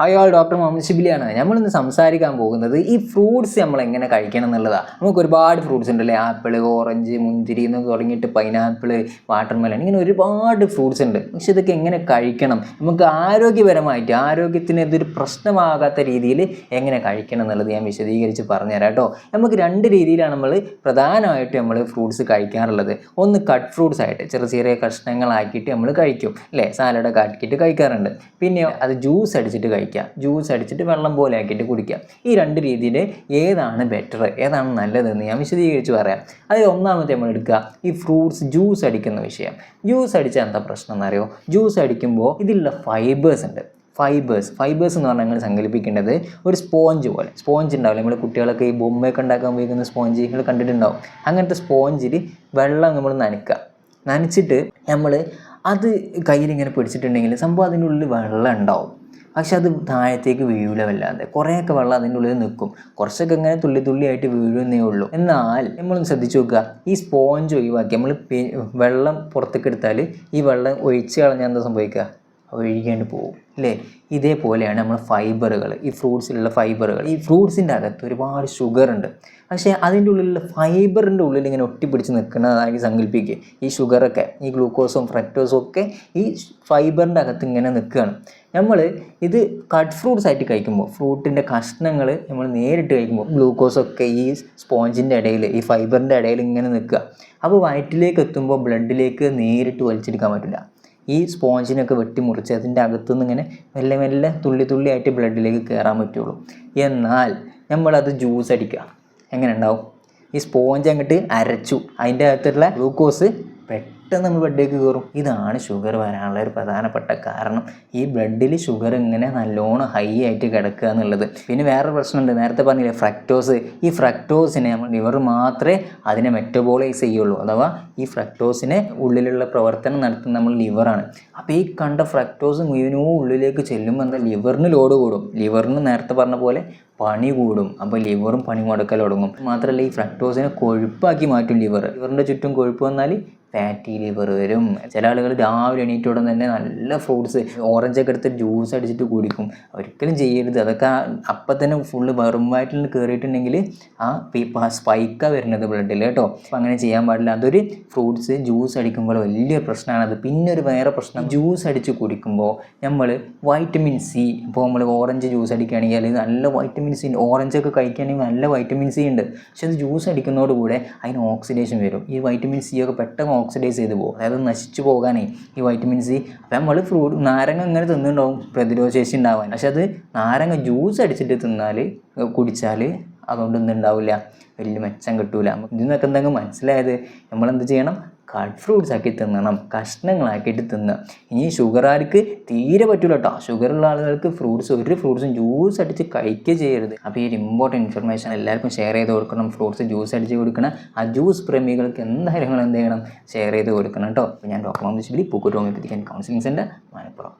Hi all doctor Muhammad ഷിബിലിയാണ് നമ്മളിന്ന് സംസാരിക്കാൻ പോകുന്നത് ഈ ഫ്രൂട്ട്സ് നമ്മൾ എങ്ങനെ കഴിക്കണം എന്നുള്ളതാണ് നമുക്ക് ഒരുപാട് ഫ്രൂട്ട്സ് ഉണ്ടല്ലേ? ആപ്പിൾ ഓറഞ്ച് മുന്തിരി എന്ന് തുടങ്ങിയിട്ട് പൈനാപ്പിൾ വാട്ടർമെലൺ ഇങ്ങനെ ഒരുപാട് ഫ്രൂട്ട്സ് ഉണ്ട്. പക്ഷെ ഇതൊക്കെ എങ്ങനെ കഴിക്കണം? നമുക്ക് ആരോഗ്യപരമായിട്ട് ആരോഗ്യത്തിന് ഇതൊരു പ്രശ്നമാകാത്ത രീതിയിൽ എങ്ങനെ കഴിക്കണം എന്നുള്ളത് ഞാൻ വിശദീകരിച്ച് പറഞ്ഞുതരാം കേട്ടോ. നമുക്ക് രണ്ട് രീതിയിലാണ് നമ്മൾ പ്രധാനമായിട്ട് നമ്മൾ ഫ്രൂട്ട്സ് കഴിക്കാറുള്ളത്. ഒന്ന് കട്ട് ഫ്രൂട്ട്സ് ആയിട്ട് ചെറിയ ചെറിയ കഷ്ണങ്ങളാക്കിയിട്ട് നമ്മൾ കഴിക്കും. അല്ലേ? സാലഡൊക്കെ ആക്കിയിട്ട് കഴിക്കാറുണ്ട്. പിന്നെ അത് ജ്യൂസ് അടിച്ചിട്ട് കഴിക്കുക ജ്യൂസ് അടിച്ചിട്ട് വെള്ളം പോലെ ആക്കിയിട്ട് കുടിക്കുക ഈ രണ്ട് രീതിയിൽ ഏതാണ് ബെറ്റർ ഏതാണ് നല്ലതെന്ന് ഞാൻ വിശദീകരിച്ച് പറയാം. അതിൽ ഒന്നാമത്തെ നമ്മൾ എടുക്കുക ഈ ഫ്രൂട്ട്സ് ജ്യൂസ് അടിക്കുന്ന വിഷയം. ജ്യൂസ് അടിച്ചാൽ എന്താ പ്രശ്നം എന്നറിയോ? ജ്യൂസ് അടിക്കുമ്പോൾ ഇതിലുള്ള ഫൈബേഴ്സ് ഉണ്ട്. ഫൈബേഴ്സ് ഫൈബേഴ്സ് എന്ന് പറഞ്ഞാൽ നിങ്ങൾ സങ്കല്പിക്കേണ്ടത് ഒരു സ്പോഞ്ച് പോലെ. സ്പോഞ്ച് ഉണ്ടാവില്ല? നമ്മൾ കുട്ടികളൊക്കെ ഈ ബൊമ്മയൊക്കെ ഉണ്ടാക്കാൻ ഉപയോഗിക്കുന്ന സ്പോഞ്ച് നിങ്ങൾ കണ്ടിട്ടുണ്ടാവും. അങ്ങനത്തെ സ്പോഞ്ചിൽ വെള്ളം നമ്മൾ നനയ്ക്കുക. നനച്ചിട്ട് നമ്മൾ അത് കയ്യിലിങ്ങനെ പിടിച്ചിട്ടുണ്ടെങ്കിൽ സംഭവം അതിന്റെ ഉള്ളിൽ വെള്ളം ഉണ്ടാവും. പക്ഷെ അത് താഴത്തേക്ക് വീഴില്ല വല്ലാതെ. കുറേയൊക്കെ വെള്ളം അതിന്റെ ഉള്ളിൽ നിൽക്കും. കുറച്ചൊക്കെ ഇങ്ങനെ തുള്ളി തുള്ളിയായിട്ട് വീഴുന്നേ ഉള്ളൂ. എന്നാൽ നമ്മളൊന്ന് ശ്രദ്ധിച്ചു നോക്കുക. ഈ സ്പോഞ്ച് ഒഴിവാക്കി നമ്മൾ വെള്ളം പുറത്തേക്ക് എടുത്താൽ ഈ വെള്ളം ഒഴിച്ച് കളഞ്ഞാൽ എന്താ സംഭവിക്കുക? ഒഴുകിയാണ്ട് പോകും. അല്ലേ? ഇതേപോലെയാണ് നമ്മൾ ഫൈബറുകൾ ഈ ഫ്രൂട്ട്സിലുള്ള ഫൈബറുകൾ ഈ ഫ്രൂട്ട്സിന്റെ അകത്ത് ഒരുപാട് ഷുഗർ ഉണ്ട് പക്ഷേ അതിന്റെ ഉള്ളിലുള്ള ഫൈബറിന്റെ ഉള്ളിൽ ഇങ്ങനെ ഒട്ടിപ്പിടിച്ച് നിൽക്കുന്നതായി സങ്കല്പിക്കുക. ഈ ഷുഗറൊക്കെ ഈ ഗ്ലൂക്കോസും ഫ്രക്ടോസും ഒക്കെ ഈ ഫൈബറിന്റെ അകത്ത് ഇങ്ങനെ നിൽക്കുകയാണ്. നമ്മൾ ഇത് കട്ട് ഫ്രൂട്ട്സ് ആയിട്ട് കഴിക്കുമ്പോൾ ഫ്രൂട്ടിന്റെ കഷ്ണങ്ങൾ നമ്മൾ നേരിട്ട് കഴിക്കുമ്പോൾ ഗ്ലൂക്കോസൊക്കെ ഈ സ്പോഞ്ചിന്റെ ഇടയിൽ ഈ ഫൈബറിന്റെ ഇടയിൽ ഇങ്ങനെ നിൽക്കുക. അപ്പോൾ വയറ്റിലേക്ക് എത്തുമ്പോൾ ബ്ലഡിലേക്ക് നേരിട്ട് വലിച്ചെടുക്കാൻ പറ്റില്ല. ഈ സ്പോഞ്ചിനൊക്കെ വെട്ടിമുറിച്ച് അതിന്റെ അകത്തുനിന്ന് ഇങ്ങനെ മെല്ലെ മെല്ലെ തുള്ളി തുള്ളി ആയിട്ട് ബ്ലഡിലേക്ക് കയറാൻ പറ്റുള്ളൂ. എന്നാൽ നമ്മളത് ജ്യൂസ് അടിക്കുക. എങ്ങനെ ഉണ്ടാവും? ഈ സ്പോഞ്ച് അങ്ങോട്ട് അരച്ചു. അതിന്റെ അകത്തുള്ള ഗ്ലൂക്കോസ് പെട്ടെന്ന് നമ്മൾ ബ്ലഡിലേക്ക് കയറും ഇതാണ് ഷുഗർ വരാനുള്ള ഒരു പ്രധാനപ്പെട്ട കാരണം. ഈ ബ്ലഡിൽ ഷുഗർ ഇങ്ങനെ നല്ലോണം ഹൈ ആയിട്ട് കിടക്കുക എന്നുള്ളത്. പിന്നെ വേറൊരു പ്രശ്നമുണ്ട്. നേരത്തെ പറഞ്ഞില്ലേ ഫ്രക്ടോസ് ഈ ഫ്രക്ടോസിനെ നമ്മൾ ലിവർ മാത്രമേ അതിനെ മെറ്റബോളൈസ് ചെയ്യുള്ളൂ. അഥവാ ഈ ഫ്രക്ടോസിനെ ഉള്ളിലുള്ള പ്രവർത്തനം നടത്തുന്ന നമ്മൾ ലിവറാണ് അപ്പോൾ ഈ കണ്ട ഫ്രക്ടോസ് മുഴുവനോ ഉള്ളിലേക്ക് ചെല്ലുമ്പോൾ എന്താ? ലിവറിന് ലോഡ് കൂടും. ലിവറിന് നേരത്തെ പറഞ്ഞ പോലെ പണി കൂടും. അപ്പോൾ ലിവറും പണി മുടക്കൽ തുടങ്ങും. മാത്രമല്ല ഈ ഫ്രക്ടോസിനെ കൊഴുപ്പാക്കി മാറ്റും ലിവർ ലിവറിന്റെ ചുറ്റും കൊഴുപ്പ് വന്നാൽ ഫാറ്റി ലിവർ വരും. ചില ആളുകൾ രാവിലെ എണീറ്റോടെ തന്നെ നല്ല ഫ്രൂട്ട്സ് ഓറഞ്ചൊക്കെ എടുത്ത് ജ്യൂസ് അടിച്ചിട്ട് കുടിക്കും. ഒരിക്കലും ചെയ്യരുത്. അതൊക്കെ അപ്പം തന്നെ ഫുള്ള് വെറും കയറിയിട്ടുണ്ടെങ്കിൽ ആ സ്പൈക്കാണ് വരുന്നത് ബ്ലഡിൽ കേട്ടോ. അപ്പം അങ്ങനെ ചെയ്യാൻ പാടില്ല. അതൊരു ഫ്രൂട്ട്സ് ജ്യൂസ് അടിക്കുമ്പോൾ വലിയൊരു പ്രശ്നമാണ് അത്. പിന്നെ ഒരു വേറെ പ്രശ്നം ജ്യൂസ് അടിച്ച് കുടിക്കുമ്പോൾ നമ്മൾ വൈറ്റമിൻ സി ഇപ്പോൾ നമ്മൾ ഓറഞ്ച് ജ്യൂസ് അടിക്കുകയാണെങ്കിൽ നല്ല വൈറ്റമിൻ സി ഓറഞ്ചൊക്കെ കഴിക്കുകയാണെങ്കിൽ നല്ല വൈറ്റമിൻ സി ഉണ്ട്. പക്ഷെ അത് ജ്യൂസ് അടിക്കുന്നതോടുകൂടെ അതിന് ഓക്സിഡേഷൻ വരും. ഈ വൈറ്റമിൻ സി ഒക്കെ പെട്ടെന്ന് ഓക്സിഡൈസ് ചെയ്ത് പോകും. അതായത് നശിച്ചു പോകാനേ ഈ വൈറ്റമിൻ സി അപ്പം നമ്മൾ ഫ്രൂട്ട് നാരങ്ങ ഇങ്ങനെ തിന്നുണ്ടാവും പ്രതിരോധശേഷി ഉണ്ടാവാൻ. പക്ഷെ അത് നാരങ്ങ ജ്യൂസ് അടിച്ചിട്ട് തിന്നാൽ കുടിച്ചാൽ അതുകൊണ്ട് ഉണ്ടാവില്ല. വലിയ മെച്ചം കിട്ടൂല. ഇതിൽ നിന്നൊക്കെ എന്തെങ്കിലും മനസ്സിലായത്? നമ്മളെന്ത് ചെയ്യണം? കട്ട് ഫ്രൂട്ട്സ് ആക്കി തിന്നണം കഷ്ണങ്ങളാക്കിയിട്ട് തിന്നുക ഇനി ഷുഗർ ആർക്ക് തീരെ പറ്റില്ല കേട്ടോ ഷുഗർ ഉള്ള ആളുകൾക്ക് ഫ്രൂട്ട്സ് ഒരു ഫ്രൂട്ട്സും ജ്യൂസ് അടിച്ച് കഴിക്കുക ചെയ്യരുത്. അപ്പോൾ ഈ ഒരു ഇമ്പോർട്ടന്റ് ഇൻഫർമേഷൻ എല്ലാവർക്കും ഷെയർ ചെയ്ത് കൊടുക്കണം. ഫ്രൂട്ട്സ് ജ്യൂസ് അടിച്ച് കൊടുക്കണം. ആ ജ്യൂസ് പ്രേമികൾക്ക് എന്തായാലും എന്ത് ചെയ്യണം? ഷെയർ ചെയ്ത് കൊടുക്കണം കേട്ടോ അപ്പോൾ ഞാൻ ഡോക്ടർ മുഹമ്മദ് ഷിബിലി ഹോമിയോപ്പത്തിക്കൻ കൗൺസിലിംഗ് സെന്റർ മലപ്പുറം